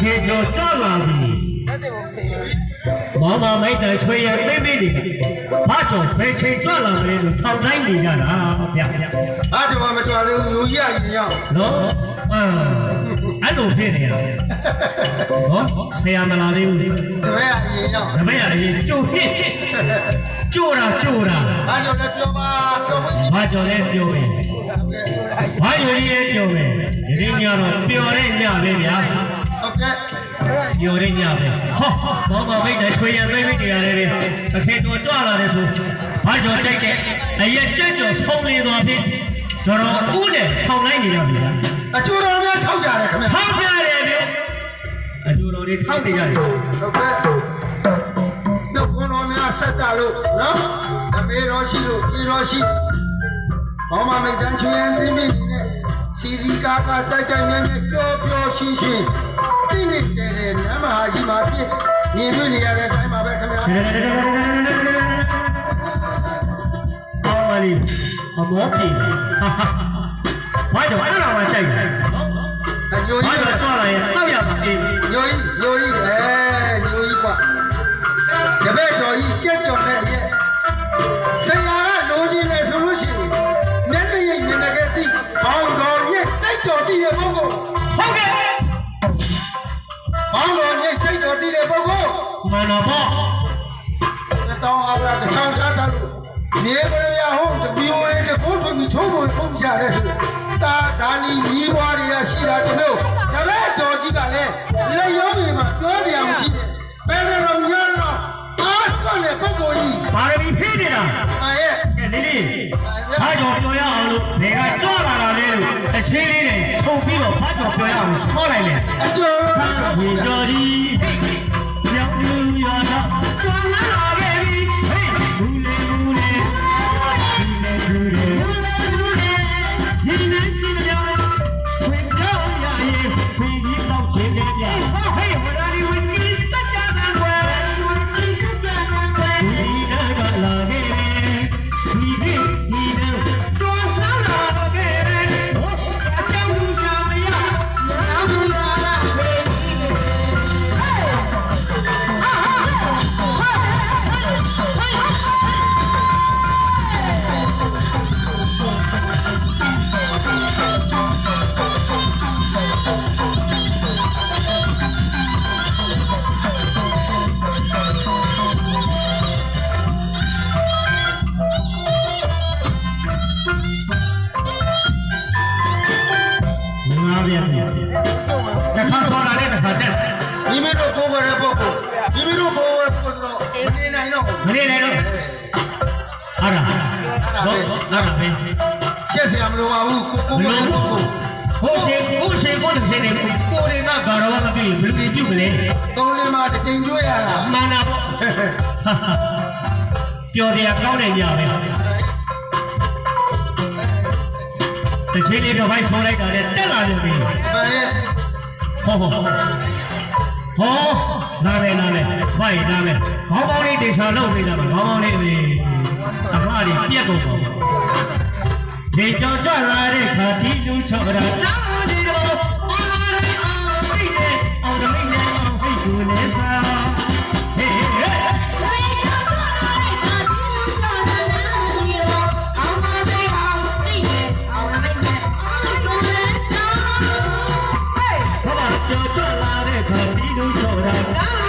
တခေကျော်ကြလာပြီမောင်မမိတ်တချွေရသိမ့်မိနေဘာကြောင့်ဘယ်ချိန်ကြလာမလဲလို့ဆောင်းတိုင်းနေကြတာဗျာဗျာအားကြောင့်မတော်လို့လူကြီးရရင်ရောက်နော်အာအဲ့လိုဖြစ်နေရဟောဆရာမလာသေးဘူးလေတပည့်ရရင်ရောက်တပည့်ရတယ်ကြိုဖြစ်ကြိုတာကြိုတာအားကြောင့်လည်းပြောပါပြောဖို့ရှိဘာကြောင့်လဲပြောရင်ကဲဘာယူရီလဲပြောမယ်ဒီနေ့ညတော့ပျော်တဲ့ညပဲဗျာ ဟုတ်ကဲ့ပျော်တဲ့ညပဲဟောဘောမမိတ်နဲ့ချွေရသိမ့်မိနေရတယ်လေတခေကျော်ကြွလာတယ်ဆိုဘာကြောင့်ကြိုက်တဲ့အရက်ကြက်ကြော်ဆုံးလေသွားဖြစ်ဆိုတော့ဦးနဲ့ဆောင်းလိုက်နေရပြီဗျာအကျိုးတော်များထောက်ကြတယ်ခင်ဗျာထောက်ပြတယ်ဗျအကျိုးတော်တွေထောက်နေရတယ်ဟုတ်ကဲ့နှုတ်ခွန်းတော်များဆက်တာလို့နော်အမေတော်ရှိလို့ပြေတော်ရှိဘောမမိတ်တန်းချွေရင်သိမိနေတဲ့စီစီကာကာတိုက်တိုက်မြဲမြဲပျော်ပျော်ရှိရှိ တိနေတယ်တဲ့နမဟာကြီးမှာဖြစ်မြင်တွေ့နေရတဲ့အတိုင်းပါပဲခင်ဗျာအော်မလီအမောပြေဘာကြောင့်အဲ့ဒါမှကြိုက်တ မန္တဘောတောင်းအားလာတစ်ချောင်းချားထားလို့မြေပရယဟုတ်တပီဝလေးတကုန်းထွင်ပြီးထုံးဖို့ဖုံးချတဲ့ဆိုတာဒါနီမိဘွားတွေကရှိတာတမျိုးတပည့်တော်ကြီးကလည်းလက်ရုံးတွေမှာပြောတရားမရှိနဲ့ဘယ်တော့မှညတော့အားကောနဲ့ပုဂ္ဂိုလ်ကြီးပါရမီဖြည့်နေတာအာရဲ့ကဲလေးလေးဘာကြောင့်ပြောရအောင်လို့ဘယ်ကကြွလာတာလဲလို့အချင်းလေးတွေဆုံပြီးတော့ဘာကြောင့်ပြောရအောင်ဆောလိုက်လေအကျော်လို့ဝေကျော်ဒီပြောင်းလူရတာကြွ လာ မိမိတို့ကိုယ်ဝယ်တဲ့ပုဂ္ဂိုလ်မိမိတို့ကိုယ်ဝယ်ပုဂ္ဂိုလ်တော့မနေနိုင်တော့ မနေနဲ့တော့အားရဟုတ်လားပဲ ရှက်เสียမလို့ပါဘူးကိုကို ဘ ယ်ဝယ် လို့ တဲ့ပုဂ္ဂိုလ် ဟိုရှင်ဟိုရှင်ကိုတည်းနေကိုရီမကာရောမပြီဘယ်လိုပြုမလဲ သုံးလေးမှာတစ်ချိန်ကျွေးရတာ မာနာပေါ့ပျော်တရားကောင်းတဲ့ညပဲတချင်လေးတော့ဘိုက်ဆုံးလိုက်တာနဲ့တက်လာတယ်ပြီ အဲရဲ့ ဟောဟောဟော ဟောနားပဲနားလဲဖိုက်နားလဲခေါင်းပေါင်းလေးတေချာလုပ်နေတာမှာခေါင်းပေါင်းလေးအမေအဖအကြီးပြက်ကုန်ပါဒေချောကြရတဲ့ခါတီးလူချောရာနားဒီတော့အာရမရေအာဟိတ်နဲ့အောင်ရမင်းနဲ့အောင်ဟိတ်ကိုလဲစား Don't